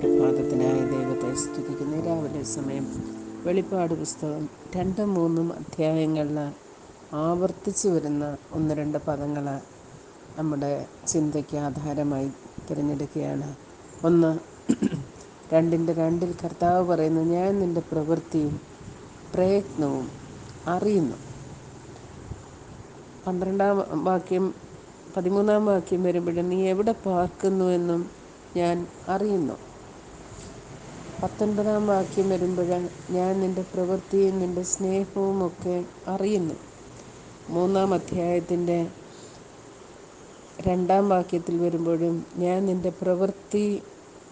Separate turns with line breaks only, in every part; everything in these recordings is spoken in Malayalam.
പ്രഭാതത്തിനായ ദൈവത്തെ സ്തുതിക്കുന്ന. രാവിലെ സമയം വെളിപ്പാട് പുസ്തകം രണ്ടും മൂന്നും അധ്യായങ്ങളിൽ ആവർത്തിച്ച് വരുന്ന ഒന്ന് രണ്ട് പദങ്ങൾ നമ്മുടെ ചിന്തയ്ക്ക് ആധാരമായി തിരഞ്ഞെടുക്കുകയാണ്. ഒന്ന് രണ്ടിന്റെ രണ്ടിൽ കർത്താവ് പറയുന്നു ഞാൻ നിന്റെ പ്രവൃത്തിയും പ്രയത്നവും അറിയുന്നു. പന്ത്രണ്ടാം വാക്യം പതിമൂന്നാം വാക്യം വരുമ്പോഴും നീ എവിടെ പാർക്കുന്നുവെന്നും ഞാൻ അറിയുന്നു. പത്തൊൻപതാം വാക്യം വരുമ്പോൾ ഞാൻ നിന്റെ പ്രവൃത്തിയും നിന്റെ സ്നേഹവും ഒക്കെ അറിയുന്നു. മൂന്നാം അധ്യായത്തിന്റെ രണ്ടാം വാക്യത്തിൽ വരുമ്പോഴും ഞാൻ നിന്റെ പ്രവൃത്തി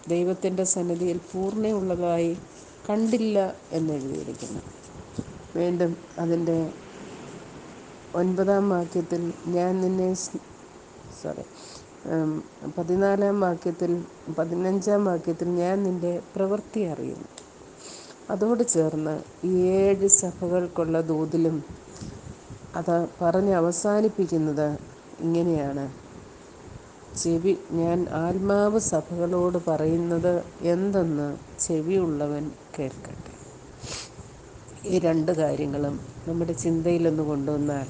ദൈവത്തിന്റെ സന്നിധിയിൽ പൂർണയുള്ളതായി കണ്ടില്ല എന്നെഴുതിയിരിക്കുന്നു വീണ്ടും അതിന്റെ ഒൻപതാം വാക്യത്തിൽ ഞാൻ നിന്നെ സോറി പതിനാലാം വാക്യത്തിൽ പതിനഞ്ചാം വാക്യത്തിൽ ഞാൻ നിന്റെ പ്രവൃത്തി അറിയുന്നു. അതോട് ചേർന്ന് ഏഴ് സഭകൾക്കുള്ള ദൂതിലും അത് പറഞ്ഞ് അവസാനിപ്പിക്കുന്നത് ഇങ്ങനെയാണ്. ചെവി ഞാൻ ആത്മാവ് സഭകളോട് പറയുന്നത് എന്തെന്ന് ചെവിയുള്ളവൻ കേൾക്കട്ടെ. ഈ രണ്ട് കാര്യങ്ങളും നമ്മുടെ ചിന്തയിലൊന്ന് കൊണ്ടുവന്നാൽ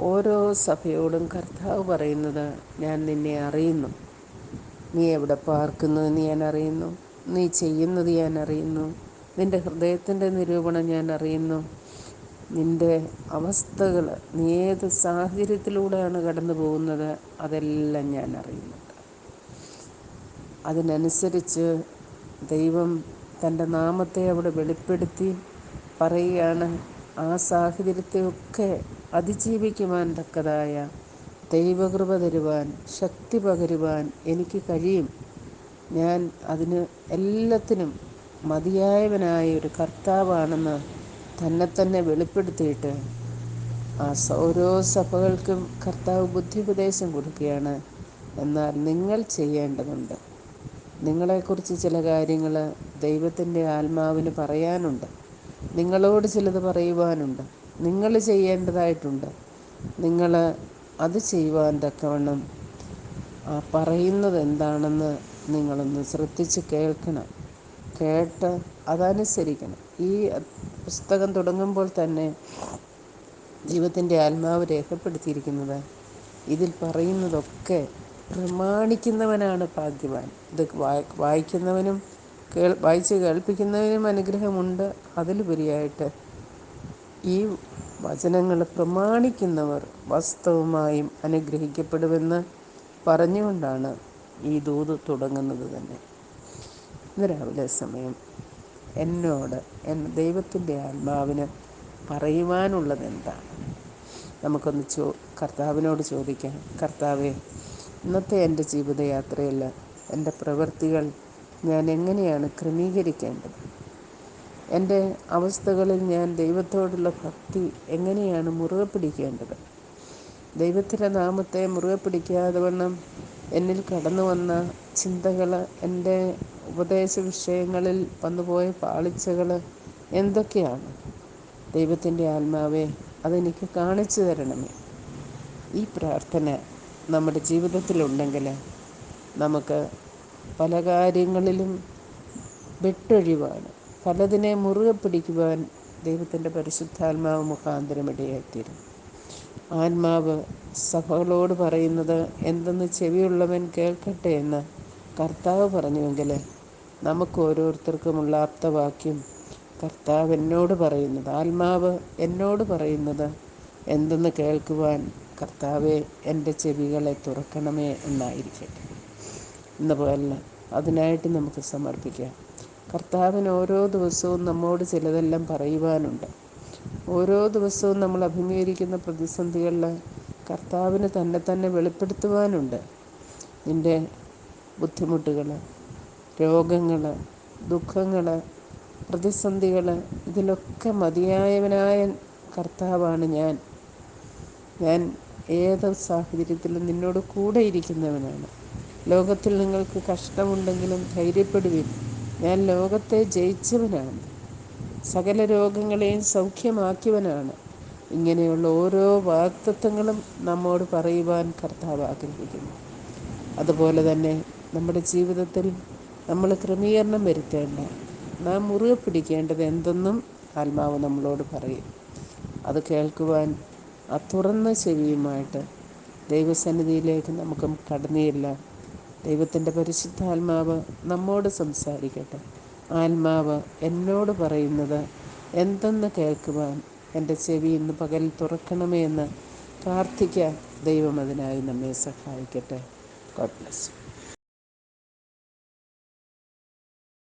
ഓരോ സഭയോടും കർത്താവ് പറയുന്നത് ഞാൻ നിന്നെ അറിയുന്നു. നീ എവിടെ പാർക്കുന്നു എന്ന് ഞാൻ അറിയുന്നു. നീ ചെയ്യുന്നത് ഞാൻ അറിയുന്നു. നിന്റെ ഹൃദയത്തിന്റെ നിരൂപണം ഞാൻ അറിയുന്നു. നിന്റെ അവസ്ഥകൾ നീ ഏത് സാഹചര്യത്തിലൂടെയാണ് കടന്നു പോകുന്നത് അതെല്ലാം ഞാൻ അറിയുന്നുണ്ട്. അതിനനുസരിച്ച് ദൈവം തന്റെ നാമത്തെ അവിടെ വെളിപ്പെടുത്തി പറയുകയാണ്. ആ സാഹചര്യത്തെയൊക്കെ അതിജീവിക്കുവാൻ തക്കതായ ദൈവകൃപ തരുവാൻ ശക്തി പകരുവാൻ എനിക്ക് കഴിയും. ഞാൻ അതിന് എല്ലാത്തിനും മതിയായവനായ ഒരു കർത്താവാണെന്ന് തന്നെ തന്നെ വെളിപ്പെടുത്തിയിട്ട് ആ ഓരോ സഭകൾക്കും കർത്താവ് ബുദ്ധിപദേശം കൊടുക്കുകയാണ്. എന്നാൽ നിങ്ങൾ ചെയ്യേണ്ടതുണ്ട്. നിങ്ങളെക്കുറിച്ച് ചില കാര്യങ്ങൾ ദൈവത്തിന്റെ ആത്മാവിന് പറയാനുണ്ട്. നിങ്ങളോട് ചിലത് പറയുവാനുണ്ട്. നിങ്ങൾ ചെയ്യേണ്ടതായിട്ടുണ്ട്. നിങ്ങൾ അത് ചെയ്യുവാൻ തക്കവണ്ണം പറയുന്നത് എന്താണെന്ന് നിങ്ങളൊന്ന് ശ്രദ്ധിച്ച് കേൾക്കണം. കേട്ട് അതനുസരിക്കണം. ഈ പുസ്തകം തുടങ്ങുമ്പോൾ തന്നെ ദൈവത്തിന്റെ ആത്മാവ് രേഖപ്പെടുത്തിയിരിക്കുന്നത് ഇതിൽ പറയുന്നതൊക്കെ പ്രമാണിക്കുന്നവനാണ് ഭാഗ്യവാൻ. ഇത് വായിക്കുന്നവനും കേൾ വായിച്ച് കേൾപ്പിക്കുന്നവനും അനുഗ്രഹമുണ്ട്. അതിലുപരിയായിട്ട് ഈ വചനങ്ങൾ പ്രമാണിക്കുന്നവർ വാസ്തവമായും അനുഗ്രഹിക്കപ്പെടുമെന്ന് പറഞ്ഞുകൊണ്ടാണ് ഈ ദൂത് തുടങ്ങുന്നത് തന്നെ. ഇന്ന് രാവിലെ സമയം എന്നോട് എൻ ദൈവത്തിന്റെ ആത്മാവിന് പറയുവാനുള്ളത് എന്താണ്? നമുക്കൊന്ന് ചോ കർത്താവിനോട് ചോദിക്കാം. കർത്താവെ ഇന്നത്തെ എന്റെ ജീവിതയാത്രയിൽ എന്റെ പ്രവൃത്തികൾ ഞാൻ എങ്ങനെയാണ് ക്രമീകരിക്കേണ്ടത്? എന്റെ അവസ്ഥകളിൽ ഞാൻ ദൈവത്തോടുള്ള ഭക്തി എങ്ങനെയാണ് മുറുകെ പിടിക്കേണ്ടത്? ദൈവത്തിന്റെ നാമത്തെ മുറുകെ പിടിക്കാതെ വണ്ണം എന്നിൽ കടന്നു വന്ന ചിന്തകൾ എന്റെ ഉപദേശ വിഷയങ്ങളിൽ വന്നുപോയ പാളിച്ചകൾ എന്തൊക്കെയാണ്? ദൈവത്തിന്റെ ആത്മാവെ അതെനിക്ക് കാണിച്ചു തരണമേ. ഈ പ്രാർത്ഥന നമ്മുടെ ജീവിതത്തിലുണ്ടെങ്കിൽ നമുക്ക് പല കാര്യങ്ങളിലും വിട്ടൊഴിവാൻ പലതിനെ മുറുകെ പിടിക്കുവാൻ ദൈവത്തിന്റെ പരിശുദ്ധാത്മാവ് മുഖാന്തരം ഇടയായിത്തീരും ആത്മാവ് സഭകളോട് പറയുന്നത് എന്തെന്ന് ചെവിയുള്ളവൻ കേൾക്കട്ടെ എന്ന് കർത്താവ് പറഞ്ഞുവെങ്കിൽ നമുക്ക് ഓരോരുത്തർക്കുമുള്ള ആപ്തവാക്യം കർത്താവ് എന്നോട് പറയുന്നത് ആത്മാവ് എന്നോട് പറയുന്നത് എന്തെന്ന് കേൾക്കുവാൻ കർത്താവെ എന്റെ ചെവികളെ തുറക്കണമേ എന്നായിരിക്കട്ടെ. എന്ന പോലെ അതിനായിട്ട് നമുക്ക് സമർപ്പിക്കാം. കർത്താവിന് ഓരോ ദിവസവും നമ്മോട് ചിലതെല്ലാം പറയുവാനുണ്ട്. ഓരോ ദിവസവും നമ്മൾ അഭിമുഖീകരിക്കുന്ന പ്രതിസന്ധികളിൽ കർത്താവിന് തന്നെ തന്നെ വെളിപ്പെടുത്തുവാനുണ്ട്. നിന്റെ ബുദ്ധിമുട്ടുകൾ രോഗങ്ങൾ ദുഃഖങ്ങൾ പ്രതിസന്ധികൾ ഇതിലൊക്കെ മതിയായവനായ കർത്താവാണ് ഞാൻ. ഞാൻ ഏത് സാഹചര്യത്തിലും നിന്നോട് കൂടെ ഇരിക്കുന്നവനാണ്. ലോകത്തിൽ നിങ്ങൾക്ക് കഷ്ടമുണ്ടെങ്കിലും ധൈര്യപ്പെടുവിൻ. ഞാൻ ലോകത്തെ ജയിച്ചവനാണ്. സകല രോഗങ്ങളെയും സൗഖ്യമാക്കിയവനാണ്. ഇങ്ങനെയുള്ള ഓരോ വാക്തത്വങ്ങളും നമ്മോട് പറയുവാൻ കർത്താവ് ആഗ്രഹിക്കുന്നു. അതുപോലെ തന്നെ നമ്മുടെ ജീവിതത്തിൽ നമ്മൾ ക്രമീകരണം വരുത്തേണ്ട നാം മുറുകെ പിടിക്കേണ്ടത് എന്തെന്നും ആത്മാവ് നമ്മളോട് പറയും. അത് കേൾക്കുവാൻ ആ തുറന്ന ചെവിയുമായിട്ട് ദൈവസന്നിധിയിലേക്ക് നമുക്കും കടന്നു ചെല്ലാം ദൈവത്തിന്റെ പരിശുദ്ധാത്മാവ് നമ്മോട് സംസാരിക്കട്ടെ. ആത്മാവ് എന്നോട് പറയുന്നത് എന്തെന്ന് കേൾക്കുവാൻ എന്റെ ചെവി ഇന്ന് പകൽ തുറക്കണമേ എന്ന് പ്രാർത്ഥിക്കാൻ ദൈവം അതിനായി നമ്മെ സഹായിക്കട്ടെ. God bless